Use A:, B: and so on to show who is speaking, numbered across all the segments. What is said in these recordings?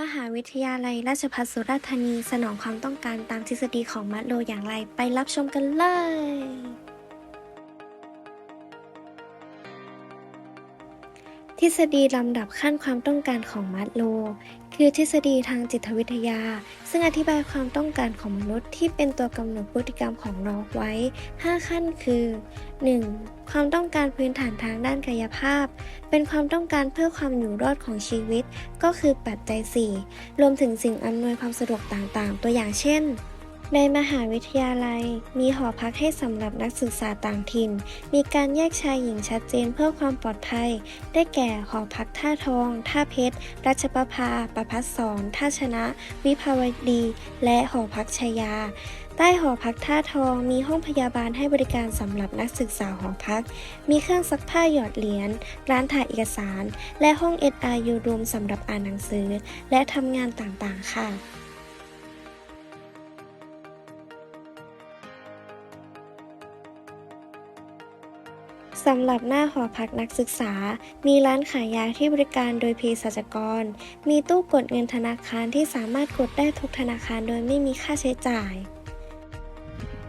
A: มหาวิทยาลัยราชภัฏสุราษฎร์ธานีสนองความต้องการตามทฤษฎีของมัดโลอย่างไรไปรับชมกันเลย ทฤษฎีลำดับขั้นความต้องการของมัดโล คือทฤษฎีทางจิตวิทยา ซึ่งอธิบายความต้องการของมนุษย์ที่เป็นตัวกำหนดพฤติกรรมของเราไว้ 5 ขั้นคือ 1. ความต้องการพื้นฐานทางด้านกายภาพ เป็นความต้องการเพื่อความอยู่รอดของชีวิต ก็คือปัจจัย 4 รวมถึงสิ่งอำนวยความสะดวกต่างๆ ตัวอย่างเช่น ในมหาวิทยาลัย มีหอพักให้สำหรับนักศึกษาต่างถิ่น มีการแยกชายหญิงชัดเจนเพื่อความปลอดภัย ได้แก่หอพักท่าทอง ท่าเพชร รัชประภา ประพัฒสอนท่าชนะ วิภาวดี และหอพักชายา ใต้หอพักท่าทองมีห้องพยาบาลให้บริการสำหรับนักศึกษาหอพัก มีเครื่องซักผ้าหยอดเหรียญ ร้านถ่ายเอกสาร และห้อง SRU Room สำหรับอ่านหนังสือ และทำงานต่างๆ ค่ะ สำหรับหน้าหอพักนักศึกษา มีร้านขายยาที่บริการโดยเภสัชกร มีตู้กดเงินธนาคารที่สามารถกดได้ทุกธนาคารโดยไม่มีค่าใช้จ่าย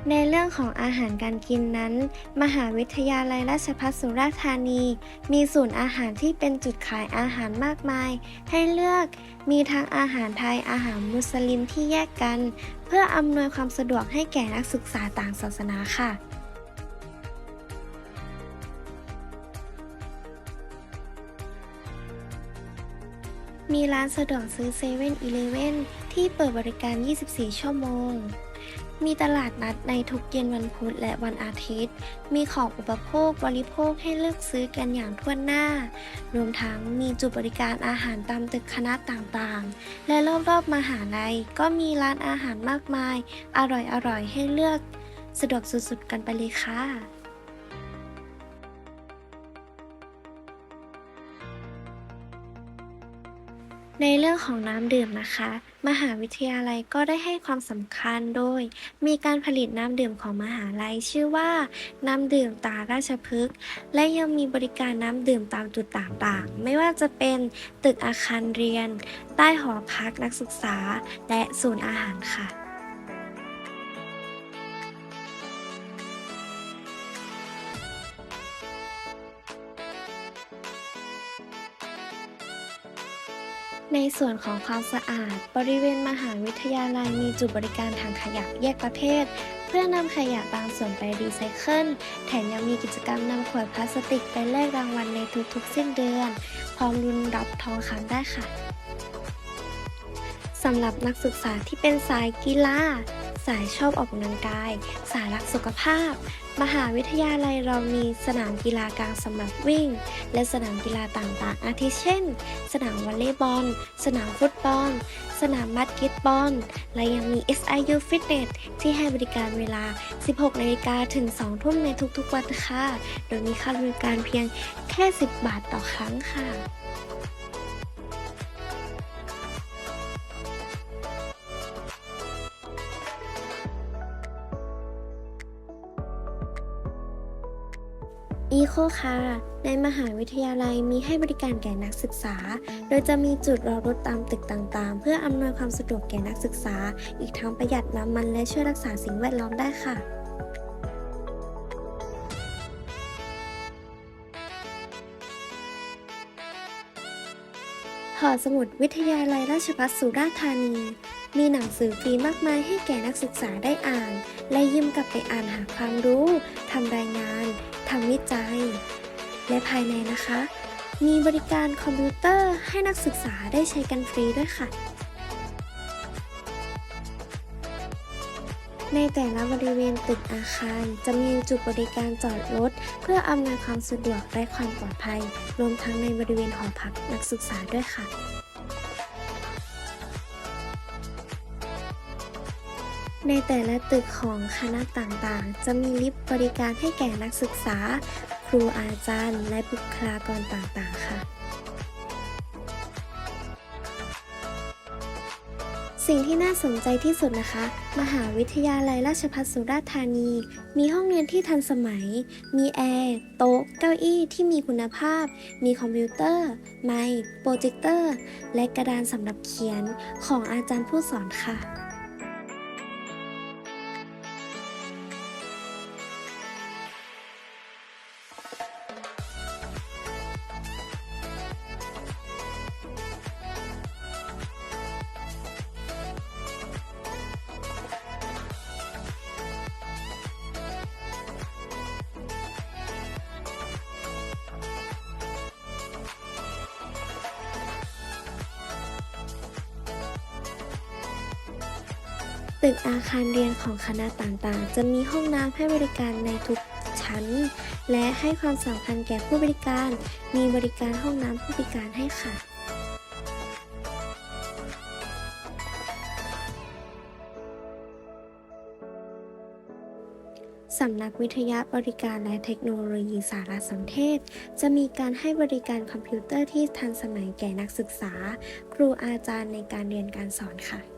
A: ในเรื่องของอาหารการกินนั้น มหาวิทยาลัยราชภัฏสุราษฎร์ธานี มีศูนย์อาหารที่เป็นจุดขายอาหารมากมาย ให้เลือก มีทั้งอาหารไทยอาหารมุสลิมที่แยกกัน เพื่ออำนวยความสะดวกให้แก่นักศึกษาต่างศาสนาค่ะ มีร้านสะดวกซื้อเซเว่นอีเลเว่นที่เปิดบริการ 24 ชั่วโมง มีตลาดนัดในทุกเย็นวันพุธและวันอาทิตย์ มีของอุปโภคบริโภคให้เลือกซื้อกันอย่างทั่วหน้า รวมทั้งมีจุดบริการอาหารตามตึกคณะต่างๆ และรอบๆมหาลัยก็มีร้านอาหารมากมาย อร่อยๆให้เลือก สะดวกสุดๆกันไปเลยค่ะ ในเรื่องของน้ำดื่มนะคะ มหาวิทยาลัยก็ได้ให้ความสำคัญโดย มีการผลิตน้ำดื่มของมหาลัย ชื่อว่า น้ำดื่มตาราชพฤกษ์และยังมีบริการน้ำดื่มตามจุดต่างๆ ไม่ว่าจะเป็นตึกอาคารเรียน ใต้หอพักนักศึกษา และศูนย์อาหารค่ะ ในส่วนของความสะอาด บริเวณมหาวิทยาลัยมีจุดบริการทางขยะแยกประเภท เพื่อนำขยะบางส่วนไปรีไซเคิล แถมยังมีกิจกรรมนำขวดพลาสติกไปแลกรางวัลในทุกๆสิ้นเดือน พร้อมรุนรับทองคำได้ค่ะสำหรับนักศึกษาที่เป็นสายกีฬา สายชอบออกกำลังกาย สายรักสุขภาพ มหาวิทยาลัยเรามีสนามกีฬากลางสำหรับวิ่ง และสนามกีฬาต่างๆ อาทิเช่น สนามวอลเลย์บอล สนามฟุตบอล สนามบาสเกตบอล และยังมี SIU Fitness ที่ให้บริการเวลา 16นาฬิกาถึง 2 ทุ่มในทุกๆวันค่ะ โดยมีค่าบริการเพียงแค่ 10 บาทต่อครั้งค่ะ อีโคคาในมหาวิทยาลัยมีให้บริการแก่นักศึกษา โดยจะมีจุดรอรถตามตึกต่างๆ เพื่ออำนวยความสะดวกแก่นักศึกษา อีกทั้งประหยัดน้ำมันและช่วยรักษาสิ่งแวดล้อมได้ค่ะหอสมุดวิทยาลัยราชภัฏสุราษฎร์ธานี มีหนังสือฟรีมากมายให้แก่นักศึกษาได้อ่าน และยืมกลับไปอ่านหาความรู้ทำรายงานทำวิจัย และภายในนะคะ มีบริการคอมพิวเตอร์ให้นักศึกษาได้ใช้กันฟรีด้วยค่ะ ในแต่ละบริเวณตึกอาคาร จะมีจุดบริการจอดรถ เพื่ออำนวยความสะดวกและความปลอดภัย รวมทั้งในบริเวณหอพักนักศึกษาด้วยค่ะ ในแต่ละตึกของคณะต่างๆ จะมีลิฟต์บริการให้แก่นักศึกษา ครูอาจารย์ และบุคลากรต่างๆ ค่ะ สิ่งที่น่าสนใจที่สุดนะคะ มหาวิทยาลัยราชภัฏสุราษฎร์ธานี มีห้องเรียนที่ทันสมัย มีแอร์ โต๊ะ เก้าอี้ที่มีคุณภาพ มีคอมพิวเตอร์ ไมค์ โปรเจคเตอร์ และกระดานสำหรับเขียนของอาจารย์ผู้สอนค่ะ ตึกอาคารเรียนของคณะต่างๆ จะมีห้องน้ำให้บริการในทุกชั้น และให้ความสำคัญแก่ผู้บริการ มีบริการห้องน้ำผู้พิการให้ค่ะสำนักวิทยาบริการและเทคโนโลยีสารสนเทศ จะมีการให้บริการคอมพิวเตอร์ที่ทันสมัยแก่นักศึกษา ครูอาจารย์ในการเรียนการสอนค่ะ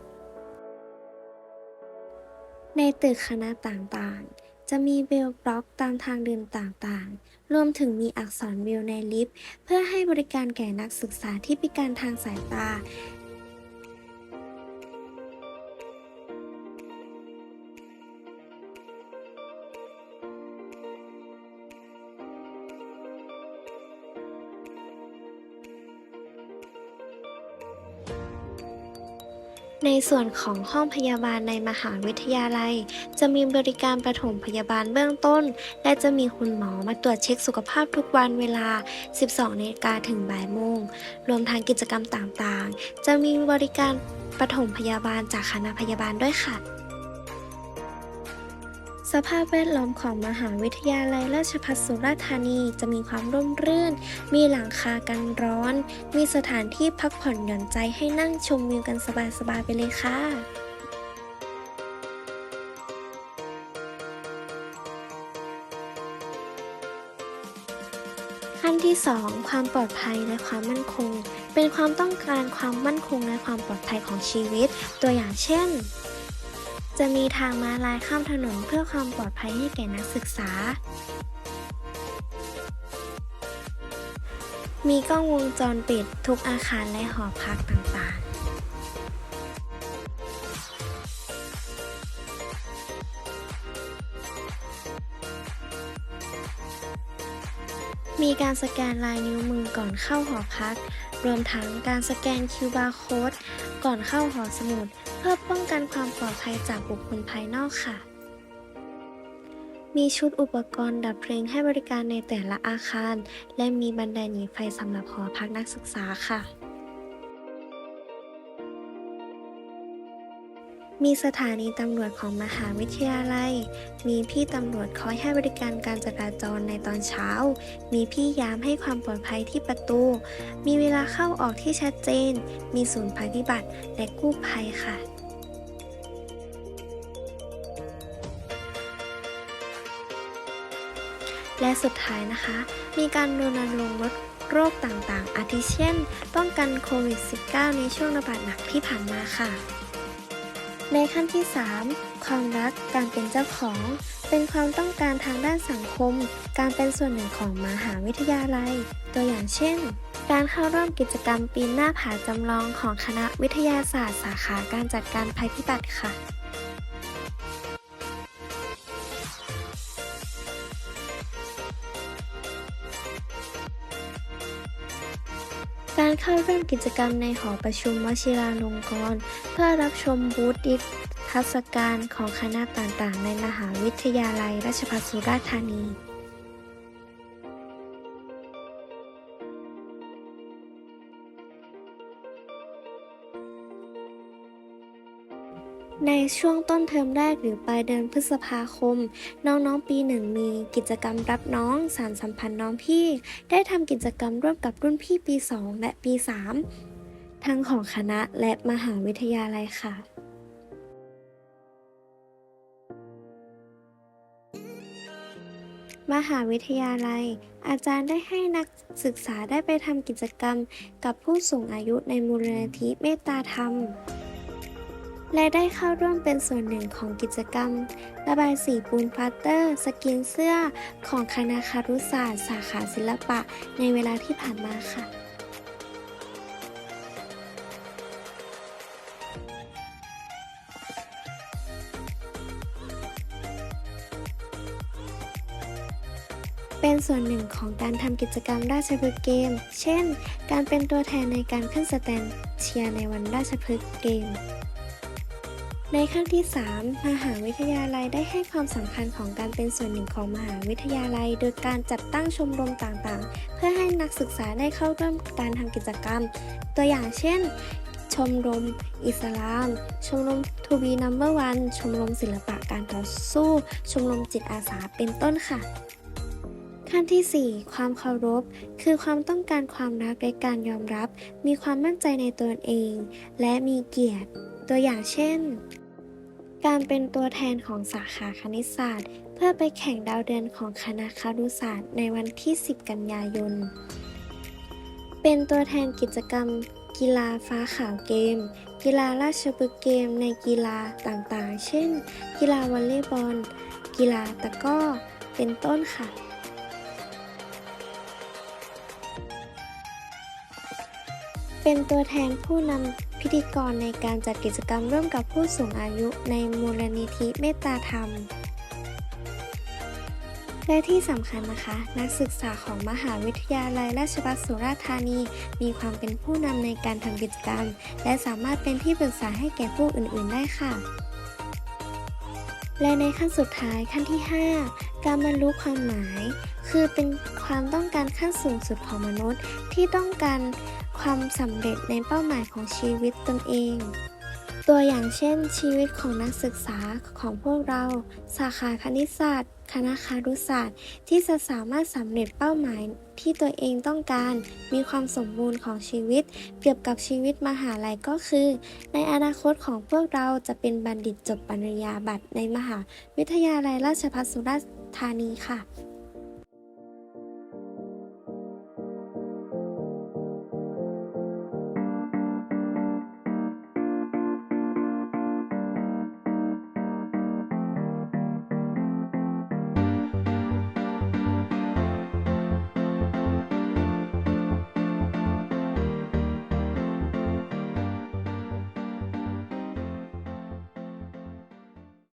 A: ในตึกคณะต่างๆ จะมีเบลบล็อกตามทางเดินต่างๆ รวมถึงมีอักษรเบลในลิฟต์ เพื่อให้บริการแก่นักศึกษาที่พิการทางสายตา ในส่วนของห้องพยาบาลในมหาวิทยาลัย จะมีบริการประถมพยาบาลเบื้องต้น และจะมีคุณหมอมาตรวจเช็คสุขภาพทุกวันเวลา 12นาฬิกาถึงบ่ายโมง รวมทั้งกิจกรรมต่างๆ จะมีบริการประถมพยาบาลจากคณะพยาบาลด้วยค่ะ สภาพแวดล้อมของมหาวิทยาลัยราชภัฏสุราษฎร์ธานีจะมีความร่มรื่น มีหลังคากันร้อน มีสถานที่พักผ่อนหย่อนใจให้นั่งชมวิวกันสบายๆไปเลยค่ะขั้นที่ 2 ความปลอดภัยและความมั่นคง เป็นความต้องการความมั่นคงและความปลอดภัยของชีวิต ตัวอย่างเช่น จะมีทางม้าลายข้ามถนนเพื่อความปลอดภัยให้แก่นักศึกษา มีกล้องวงจรปิดทุกอาคารและหอพักต่างๆ มีการสแกนลายนิ้วมือก่อนเข้าหอพัก รวมทั้งการสแกน QR Code ก่อนเข้าหอสมุด พื่อป้องกันความปลอดภัยจากบุคคลภายนอกค่ะ มีชุดอุปกรณ์ดับเพลิงให้บริการในแต่ละอาคาร และมีบันไดหนีไฟสำหรับหอพักนักศึกษาค่ะ มีสถานีตำรวจของมหาวิทยาลัย มีพี่ตำรวจคอยให้บริการการจราจรในตอนเช้า มีพี่ยามให้ความปลอดภัยที่ประตู มีเวลาเข้าออกที่ชัดเจน มีศูนย์ภัยพิบัติและกู้ภัยค่ะ และสุดท้ายนะคะ มีการรณรงค์ลดโรคต่างๆ อาทิเช่น ป้องกันโควิด -19 ในช่วงระบาดหนักที่ผ่านมาค่ะ ในขั้นที่ 3 ความรัก การเป็นเจ้าของ เป็นความต้องการทางด้านสังคม การเป็นส่วนหนึ่งของมหาวิทยาลัย ตัวอย่างเช่น การเข้าร่วมกิจกรรมปีนหน้าผาจำลองของคณะวิทยาศาสตร์สาขาการจัดการภัยพิบัติค่ะ การเข้าร่วมกิจกรรมในหอประชุมวชิราลงกรณ์ เพื่อรับชมบูธนิทรรศการของคณะต่างๆ ในมหาวิทยาลัยราชภัฏสุราษฎร์ธานี ในช่วงต้นเทอมแรกหรือปลายเดือนพฤษภาคม น้องๆ ปีหนึ่งมีกิจกรรมรับน้องสารสัมพันธ์น้องพี่ ได้ทำกิจกรรมร่วมกับรุ่นพี่ปี 2 และปี 3 ทั้งของคณะและมหาวิทยาลัยค่ะมหาวิทยาลัย อาจารย์ได้ให้นักศึกษาได้ไปทำกิจกรรมกับผู้สูงอายุในมูลนิธิเมตตาธรรม และได้เข้าร่วมเป็นส่วนหนึ่งของกิจกรรม ระบายสีปูนพลาสเตอร์ สกินเสื้อของคณะคารุศาสตร์ สาขาศิลปะในเวลาที่ผ่านมาค่ะเป็นส่วนหนึ่งของการทำกิจกรรมราชพฤกษ์เกม เช่น การเป็นตัวแทนในการขึ้นสแตนเชียร์ในวันราชพฤกษ์เกม ในขั้นที่ 3 มหาวิทยาลัยได้ให้ความสำคัญของการเป็นส่วนหนึ่งของมหาวิทยาลัย โดยการจัดตั้งชมรมต่างๆ เพื่อให้นักศึกษาได้เข้าร่วมการทำกิจกรรม ตัวอย่างเช่น ชมรม อิสลาม ชมรมทูบีนัมเบอร์วันชมรมศิลปะการต่อสู้ ชมรมจิตอาสาเป็นต้นค่ะขั้นที่ 4 ความเคารพ คือความต้องการความรักและการยอมรับ มีความมั่นใจในตนเอง และมีเกียรติ ตัวอย่างเช่น การเป็นตัวแทนของสาขาคณิตศาสตร์ เพื่อไปแข่งดาวเดือนของคณะครุศาสตร์ในวันที่ 10 กันยายน เป็นตัวแทนกิจกรรม กีฬาฟ้าขาวเกม กีฬาราชบุกษ์เกมในกีฬาต่างๆ เช่น กีฬาวอลเลย์บอล กีฬาตะก้อ เป็นต้นค่ะเป็นตัวแทนผู้นำ พิธีกรในการจัดกิจกรรมร่วมกับผู้สูงอายุในมูลนิธิเมตตาธรรม และที่สำคัญนะคะ นักศึกษาของมหาวิทยาลัยราชภัฏสุราษฎร์ธานี มีความเป็นผู้นำในการทำกิจกรรม และสามารถเป็นที่ปรึกษาให้แก่ผู้อื่น ๆ ได้ค่ะและในขั้นสุดท้ายขั้นที่ 5 การบรรลุความหมาย คือเป็นความต้องการขั้นสูงสุดของมนุษย์ที่ต้องการ ความสำเร็จในเป้าหมายของชีวิตตนเอง ตัวอย่างเช่น ชีวิตของนักศึกษาของพวกเรา สาขาคณิตศาสตร์ คณะคารุศาสตร์ ที่จะสามารถสำเร็จเป้าหมายที่ตัวเองต้องการ มีความสมบูรณ์ของชีวิต เปรียบกับชีวิตมหาลัยก็คือ ในอนาคตของพวกเราจะเป็นบัณฑิตจบปริญญาบัตรในมหาวิทยาลัยราชภัฏสุราษฎร์ธานีค่ะ